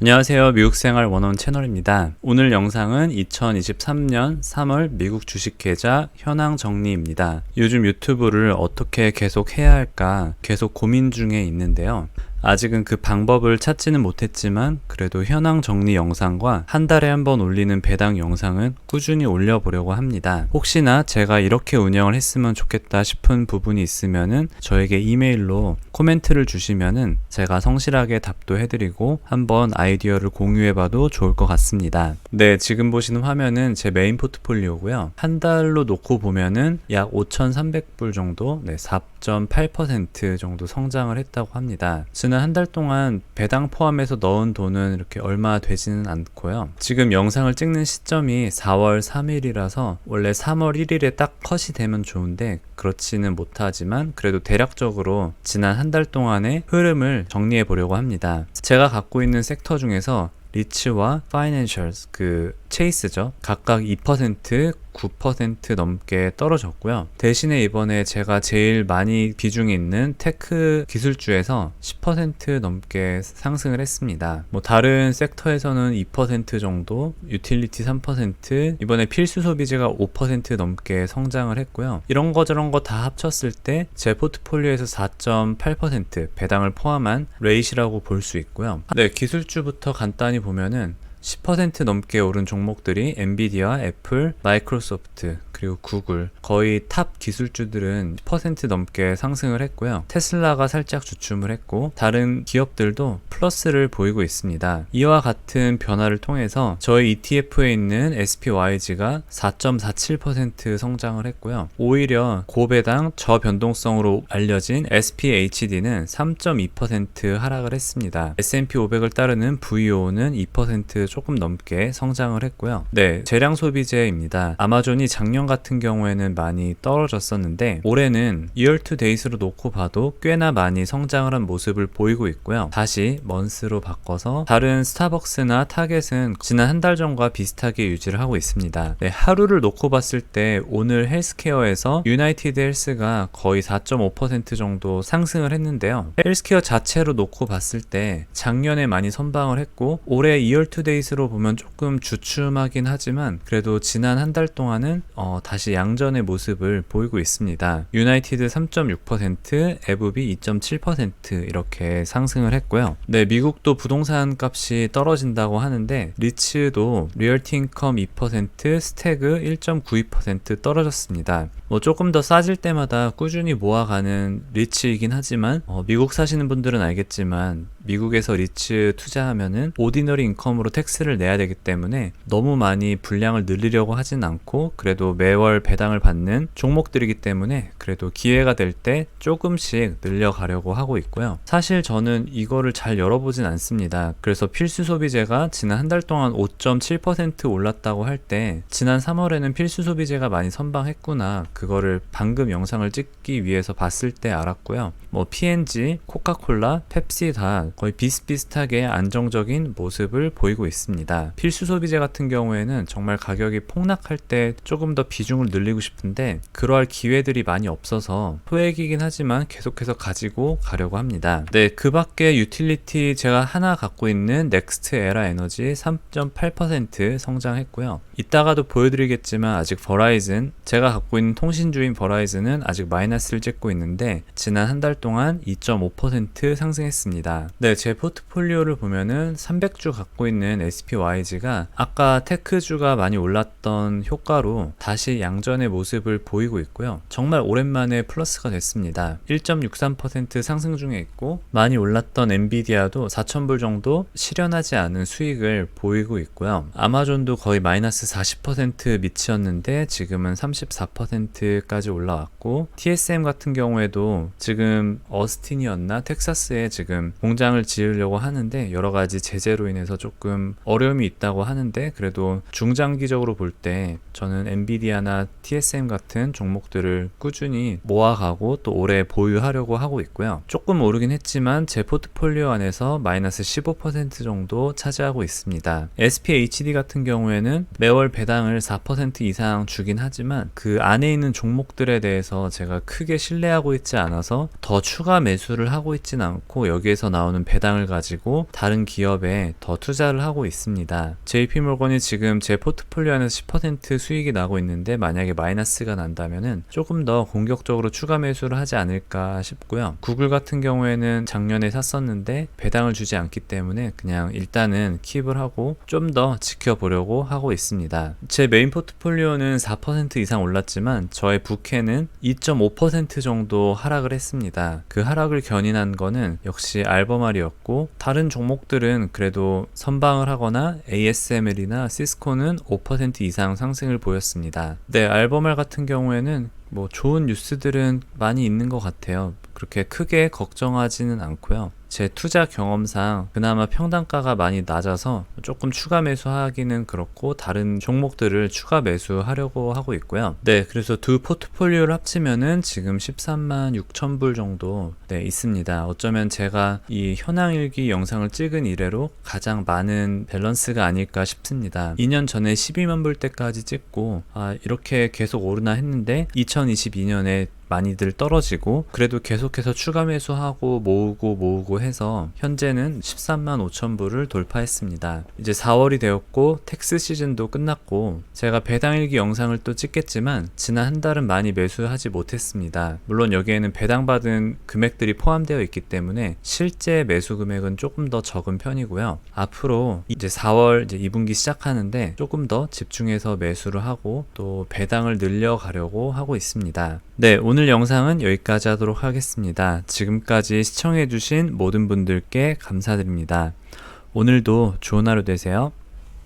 안녕하세요. 미국 생활 원원 채널입니다. 오늘 영상은 2023년 3월 미국 주식 계좌 현황 정리입니다. 요즘 유튜브를 어떻게 계속 해야 할까 계속 고민 중에 있는데요. 아직은 그 방법을 찾지는 못했지만 그래도 현황 정리 영상과 한 달에 한 번 올리는 배당 영상은 꾸준히 올려보려고 합니다. 혹시나 제가 이렇게 운영을 했으면 좋겠다 싶은 부분이 있으면은 저에게 이메일로 코멘트를 주시면은 제가 성실하게 답도 해드리고 한번 아이디어를 공유해봐도 좋을 것 같습니다. 네, 지금 보시는 화면은 제 메인 포트폴리오고요. 한 달로 놓고 보면은 약 5,300불 정도, 네, 4.8% 정도 성장을 했다고 합니다. 지난 한 달 동안 배당 포함해서 넣은 돈은 이렇게 얼마 되지는 않고요. 지금 영상을 찍는 시점이 4월 3일이라서 원래 3월 1일에 딱 컷이 되면 좋은데 그렇지는 못하지만 그래도 대략적으로 지난 한달 동안의 흐름을 정리해 보려고 합니다. 제가 갖고 있는 섹터 중에서 리츠와 파이낸셜스 그 체이스죠. 각각 2%, 9% 넘게 떨어졌고요. 대신에 이번에 제가 제일 많이 비중이 있는 테크 기술주에서 10% 넘게 상승을 했습니다. 뭐 다른 섹터에서는 2% 정도, 유틸리티 3%, 이번에 필수 소비재가 5% 넘게 성장을 했고요. 이런 거 저런 거 다 합쳤을 때 제 포트폴리오에서 4.8% 배당을 포함한 레이시라고 볼 수 있고요. 네, 기술주부터 간단히 보면은 10% 넘게 오른 종목들이 엔비디아, 애플, 마이크로소프트, 그리고 구글 거의 탑 기술주들은 10% 넘게 상승을 했고요. 테슬라가 살짝 주춤을 했고 다른 기업들도 플러스를 보이고 있습니다. 이와 같은 변화를 통해서 저희 ETF에 있는 SPYG가 4.47% 성장을 했고요. 오히려 고배당 저변동성으로 알려진 SPHD는 3.2% 하락을 했습니다. S&P 500을 따르는 VO는 2% 조금 넘게 성장을 했고요. 네, 재량 소비재입니다. 아마존이 작년 같은 경우에는 많이 떨어졌었는데 올해는 year to date로 놓고 봐도 꽤나 많이 성장을 한 모습을 보이고 있고요. 다시 먼스로 바꿔서 다른 스타벅스나 타겟은 지난 한 달 전과 비슷하게 유지를 하고 있습니다. 네, 하루를 놓고 봤을 때 오늘 헬스케어에서 유나이티드 헬스가 거의 4.5% 정도 상승을 했는데요. 헬스케어 자체로 놓고 봤을 때 작년에 많이 선방을 했고 올해 year to date로 보면 조금 주춤하긴 하지만 그래도 지난 한 달 동안은 어, 다시 양전의 모습을 보이고 있습니다. 유나이티드 3.6%, 에브비 2.7% 이렇게 상승을 했고요. 네, 미국도 부동산 값이 떨어진다고 하는데 리츠도 리얼티 인컴 2%, 스태그 1.92% 떨어졌습니다. 뭐 조금 더 싸질 때마다 꾸준히 모아가는 리츠이긴 하지만 어, 미국 사시는 분들은 알겠지만 미국에서 리츠 투자하면은 오디너리 인컴으로 텍스를 내야 되기 때문에 너무 많이 분량을 늘리려고 하진 않고 그래도 매월 배당을 받는 종목들이기 때문에 그래도 기회가 될 때 조금씩 늘려가려고 하고 있고요. 사실 저는 이거를 잘 열어보진 않습니다. 그래서 필수 소비재가 지난 한 달 동안 5.7% 올랐다고 할 때 지난 3월에는 필수 소비재가 많이 선방했구나. 그거를 방금 영상을 찍기 위해서 봤을 때 알았고요. 뭐 P&G, 코카콜라, 펩시 다 거의 비슷비슷하게 안정적인 모습을 보이고 있습니다. 필수 소비재 같은 경우에는 정말 가격이 폭락할 때 조금 더 비중을 늘리고 싶은데 그러할 기회들이 많이 없어서 소액이긴 하지만 계속해서 가지고 가려고 합니다. 네, 그 밖에 유틸리티 제가 하나 갖고 있는 넥스트 에라 에너지 3.8% 성장했고요. 이따가도 보여드리겠지만 아직 버라이즌 제가 갖고 있는 통 신주인 버라이즌은 아직 마이너스를 찍고 있는데 지난 한 달 동안 2.5% 상승했습니다. 네, 제 포트폴리오를 보면은 300주 갖고 있는 SPYG가 아까 테크주가 많이 올랐던 효과로 다시 양전의 모습을 보이고 있고요. 정말 오랜만에 플러스가 됐습니다. 1.63% 상승 중에 있고 많이 올랐던 엔비디아도 4,000불 정도 실현하지 않은 수익을 보이고 있고요. 아마존도 거의 마이너스 40% 밑이었는데 지금은 34% 까지 올라왔고 TSM 같은 경우에도 지금 어스틴이었나 텍사스에 지금 공장을 지으려고 하는데 여러 가지 제재로 인해서 조금 어려움이 있다고 하는데 그래도 중장기적으로 볼 때 저는 엔비디아나 TSM 같은 종목들을 꾸준히 모아가고 또 오래 보유하려고 하고 있고요. 조금 오르긴 했지만 제 포트폴리오 안에서 마이너스 15% 정도 차지하고 있습니다. SPHD 같은 경우에는 매월 배당을 4% 이상 주긴 하지만 그 안에 있는 있는 종목들에 대해서 제가 크게 신뢰하고 있지 않아서 더 추가 매수를 하고 있진 않고 여기에서 나오는 배당을 가지고 다른 기업에 더 투자를 하고 있습니다. JP모건이 지금 제 포트폴리오 안에서 10% 수익이 나고 있는데 만약에 마이너스가 난다면은 조금 더 공격적으로 추가 매수를 하지 않을까 싶고요. 구글 같은 경우에는 작년에 샀었는데 배당을 주지 않기 때문에 그냥 일단은 킵을 하고 좀 더 지켜보려고 하고 있습니다. 제 메인 포트폴리오는 4% 이상 올랐지만 저의 부캐는 2.5% 정도 하락을 했습니다. 그 하락을 견인한 거는 역시 알버말이었고 다른 종목들은 그래도 선방을 하거나 ASML이나 시스코는 5% 이상 상승을 보였습니다. 네, 알버말 같은 경우에는 뭐 좋은 뉴스들은 많이 있는 것 같아요. 그렇게 크게 걱정하지는 않고요. 제 투자 경험상 그나마 평단가가 많이 낮아서 조금 추가 매수하기는 그렇고 다른 종목들을 추가 매수하려고 하고 있고요. 네, 그래서 두 포트폴리오를 합치면은 지금 13만 6천 불 정도 네, 있습니다. 어쩌면 제가 이 현황일기 영상을 찍은 이래로 가장 많은 밸런스가 아닐까 싶습니다. 2년 전에 12만 불 때까지 찍고 아, 이렇게 계속 오르나 했는데 2022년에 많이들 떨어지고 그래도 계속해서 추가 매수하고 모으고 모으고 해서 현재는 13만 5천 불을 돌파했습니다. 이제 4월이 되었고 텍스 시즌도 끝났고 제가 배당일기 영상을 또 찍겠지만 지난 한 달은 많이 매수하지 못했습니다. 물론 여기에는 배당받은 금액들이 포함되어 있기 때문에 실제 매수 금액은 조금 더 적은 편이고요. 앞으로 이제 4월 이제 2분기 시작하는데 조금 더 집중해서 매수를 하고 또 배당을 늘려가려고 하고 있습니다. 네, 오늘 영상은 여기까지 하도록 하겠습니다. 지금까지 시청해주신 모든 분들께 감사드립니다. 오늘도 좋은 하루 되세요.